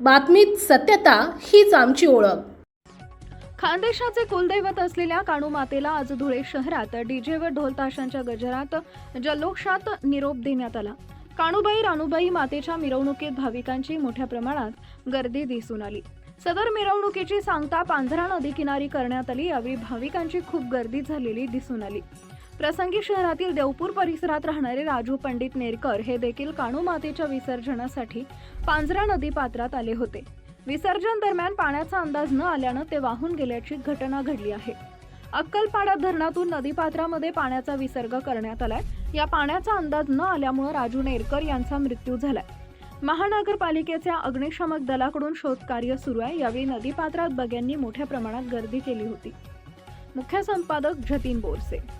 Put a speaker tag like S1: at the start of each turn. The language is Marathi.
S1: बातमीत सत्यता हीच आमची ओळख.
S2: खानदेशाचे कुलदैवत असलेल्या काणू मातेला आज धुळे शहरात डीजे व ढोलताशांच्या गजरात जल्लोषात निरोप देण्यात आला. काणूबाई राणूबाई मातेच्या मिरवणुकीत भाविकांची मोठ्या प्रमाणात गर्दी दिसून आली. सदर मिरवणुकीची सांगता पांझरा नदी किनारी करण्यात आली यावेळी भाविकांची खूप गर्दी झालेली दिसून आली. प्रसंगी शहरातील देवपूर परिसरात राहणारे राजू पंडित नेरकर हे देखील काणू मातेच्या विसर्जनासाठी पांझरा नदी पात्रात आले होते. विसर्जन दरम्यान पाण्याचा अंदाज न आल्यानं ते वाहून गेल्याची घटना घडली आहे. अक्कलपाडा धरणातून नदीपात्रामध्ये पाण्याचा विसर्ग करण्यात आलाय. या पाण्याचा अंदाज न आल्यामुळे राजू नेरकर यांचा मृत्यू झालाय. महानगरपालिकेच्या अग्निशामक दलाकडून शोधकार्य सुरू आहे. यावेळी नदीपात्रात बग्यांनी मोठ्या प्रमाणात गर्दी केली होती. मुख्य संपादक जतीन बोरसे